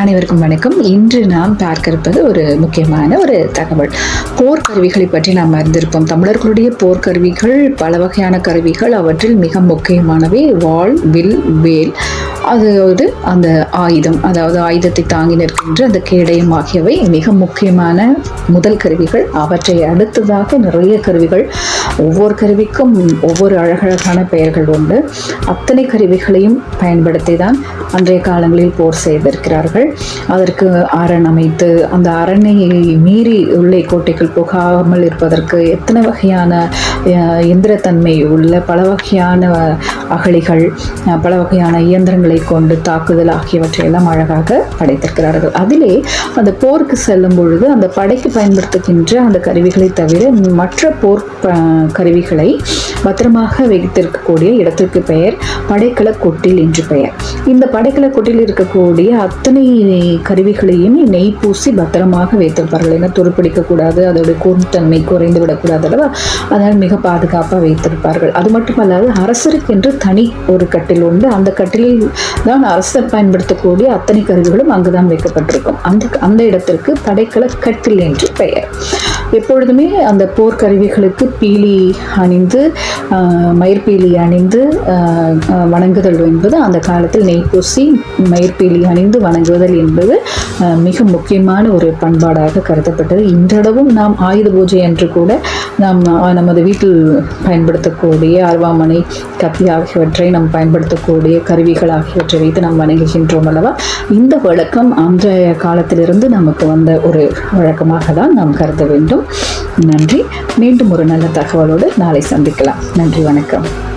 அனைவருக்கும் வணக்கம். இன்று நாம் பார்க்க இருப்பது ஒரு முக்கியமான ஒரு தகவல். போர்க்கருவிகளை பற்றி நாம் அறிந்திருப்போம். தமிழர்களுடைய போர்க்கருவிகள் பல வகையான கருவிகள் அவற்றில் மிக முக்கியமானவை வாள் வில் வேல். அதாவது அந்த ஆயுதம் அதாவது ஆயுதத்தை தாங்கி நிற்கின்ற அந்த கேடயம் ஆகியவை மிக முக்கியமான முதல் கருவிகள். அவற்றை அடுத்ததாக நிறைய கருவிகள் ஒவ்வொரு கருவிக்கும் ஒவ்வொரு அழகழகான பெயர்கள் உண்டு. அத்தனை கருவிகளையும் பயன்படுத்தி தான் அன்றைய காலங்களில் போர் செய்திருக்கிறார்கள். அதற்கு அரண் அமைத்து அந்த அரணையை மீறி உள்ளே கோட்டைக்குள் புகாமல் இருப்பதற்கு எத்தனை வகையான இந்திரத்தன்மை உள்ள பல வகையான அகழிகள் பல வகையான இயந்திரங்களை கொண்டு தாக்குதல் ஆகியவற்றை எல்லாம் அழகாக படைத்திருக்கிறார்கள். அதிலே அந்த போருக்கு செல்லும் பொழுது அந்த படைக்கு பயன்படுத்துகின்ற அந்த கருவிகளை தவிர மற்ற போர் ப- கருவிகளை பத்திரமாக வைத்திருக்கக்கூடிய இடத்திற்கு பெயர் படைக்கல கொட்டில் என்று பெயர். இந்த படைக்கல கொட்டில் இருக்கக்கூடிய அத்தனை கருவிகளையும் நெய் பூசி பத்திரமாக வைத்திருப்பார்கள். ஏன்னா துருப்பிடிக்க கூடாது அதோட கூர்த்தன்மை குறைந்து விடக்கூடாது அல்லவா? அதனால் மிக பாதுகாப்பாக வைத்திருப்பார்கள். அது மட்டுமல்லாது அரசருக்கென்று தனி ஒரு கட்டில் உண்டு. அந்த கட்டிலில் தான் அரசர் பயன்படுத்தக்கூடிய அத்தனை கருவிகளும் அங்குதான் வைக்கப்பட்டிருக்கும். அந்த அந்த இடத்திற்கு படைக்கல கட்டில் என்று பெயர். எப்பொழுதுமே அந்த போர்க்கருவிகளுக்கு பீலி அணிந்து மயிர்பீலி அணிந்து வணங்குதல் என்பது அந்த காலத்தில் நெய்ப்பூசி மயிர்பீலி அணிந்து வணங்குதல் என்பது மிக முக்கியமான ஒரு பண்பாடாக கருதப்பட்டது. இன்றளவும் நாம் ஆயுத பூஜை என்று கூட நாம் நமது வீட்டில் பயன்படுத்தக்கூடிய அருவாமனை கத்தி ஆகியவற்றை நாம் பயன்படுத்தக்கூடிய கருவிகள் ஆகியவற்றை வைத்து நாம் வணங்குகின்றோம் அல்லவா? இந்த வழக்கம் அன்றைய காலத்திலிருந்து நமக்கு வந்த ஒரு வழக்கமாக தான் நாம் கருத வேண்டும். நன்றி. மீண்டும் ஒரு நல்ல தகவலோடு நாளை சந்திக்கலாம். நன்றி வணக்கம்.